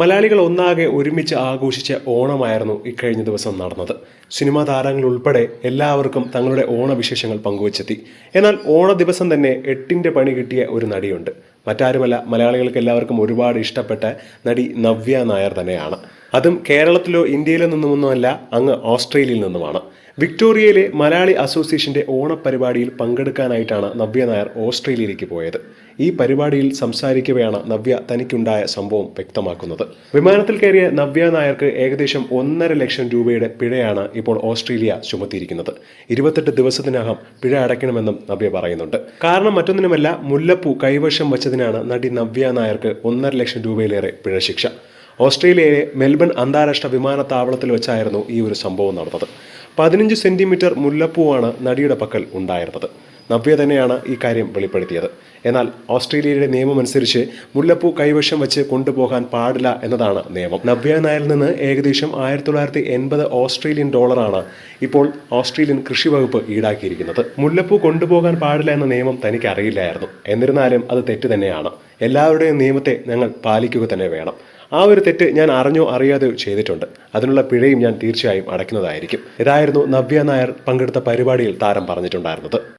മലയാളികൾ ഒന്നാകെ ഒരുമിച്ച് ആഘോഷിച്ച ഓണമായിരുന്നു ഇക്കഴിഞ്ഞ ദിവസം നടന്നത്. സിനിമാ താരങ്ങൾ ഉൾപ്പെടെ എല്ലാവർക്കും തങ്ങളുടെ ഓണവിശേഷങ്ങൾ പങ്കുവച്ചെത്തി. എന്നാൽ ഓണ ദിവസം തന്നെ എട്ടിന്റെ പണി കിട്ടിയ ഒരു നടിയുണ്ട്. മറ്റാരുമല്ല മലയാളികൾക്ക് എല്ലാവർക്കും ഒരുപാട് ഇഷ്ടപ്പെട്ട നടി നവ്യ നായർ തന്നെയാണ്. അതും കേരളത്തിലോ ഇന്ത്യയിലോ നിന്നുമൊന്നുമല്ല അങ്ങ് ഓസ്ട്രേലിയയിൽ നിന്നുമാണ്. വിക്ടോറിയയിലെ മലയാളി അസോസിയേഷന്റെ ഓണപരിപാടിയിൽ പങ്കെടുക്കാനായിട്ടാണ് നവ്യ നായർ ഓസ്ട്രേലിയയിലേക്ക് പോയത്. ഈ പരിപാടിയിൽ സംസാരിക്കവെയാണ് നവ്യ തനിക്കുണ്ടായ സംഭവം വ്യക്തമാക്കുന്നത്. വിമാനത്തിൽ കയറിയ നവ്യ നായർക്ക് ഏകദേശം ഒന്നര ലക്ഷം രൂപയുടെ പിഴയാണ് ഇപ്പോൾ ഓസ്ട്രേലിയ ചുമത്തിയിരിക്കുന്നത്. ഇരുപത്തെട്ട് ദിവസത്തിനകം പിഴ അടയ്ക്കണമെന്നും നവ്യ പറയുന്നുണ്ട്. കാരണം മറ്റൊന്നിനുമല്ല മുല്ലപ്പൂ കൈവശം വച്ചതിനാണ് നടി നവ്യ നായർക്ക് ഒന്നര ലക്ഷം രൂപയിലേറെ പിഴ ശിക്ഷ. ഓസ്ട്രേലിയയിലെ മെൽബൺ അന്താരാഷ്ട്ര വിമാനത്താവളത്തിൽ വെച്ചായിരുന്നു ഈ ഒരു സംഭവം നടന്നത്. പതിനഞ്ച് സെന്റിമീറ്റർ മുല്ലപ്പൂവാണ് നടിയുടെ പക്കൽ ഉണ്ടായിരുന്നത്. നവ്യ തന്നെയാണ് ഈ കാര്യം വെളിപ്പെടുത്തിയത്. എന്നാൽ ഓസ്ട്രേലിയയുടെ നിയമമനുസരിച്ച് മുല്ലപ്പൂ കൈവശം വെച്ച് കൊണ്ടുപോകാൻ പാടില്ല എന്നതാണ് നിയമം. നവ്യ നായരിൽ നിന്ന് ഏകദേശം ആയിരത്തി തൊള്ളായിരത്തി എൺപത് ഓസ്ട്രേലിയൻ ഡോളറാണ് ഇപ്പോൾ ഓസ്ട്രേലിയൻ കൃഷി വകുപ്പ് ഈടാക്കിയിരിക്കുന്നത്. മുല്ലപ്പൂ കൊണ്ടുപോകാൻ പാടില്ല എന്ന നിയമം തനിക്ക് അറിയില്ലായിരുന്നു. എന്നിരുന്നാലും അത് തെറ്റ് തന്നെയാണ്. എല്ലാവരുടെയും നിയമത്തെ ഞങ്ങൾ പാലിക്കുക തന്നെ വേണം. ആ ഒരു തെറ്റ് ഞാൻ അറിഞ്ഞോ അറിയാതെയോ ചെയ്തിട്ടുണ്ട്. അതിനുള്ള പിഴയും ഞാൻ തീർച്ചയായും അടയ്ക്കുന്നതായിരിക്കും. ഇതായിരുന്നു നവ്യ നായർ പങ്കെടുത്ത പരിപാടിയിൽ താരം പറഞ്ഞിട്ടുണ്ടായിരുന്നത്.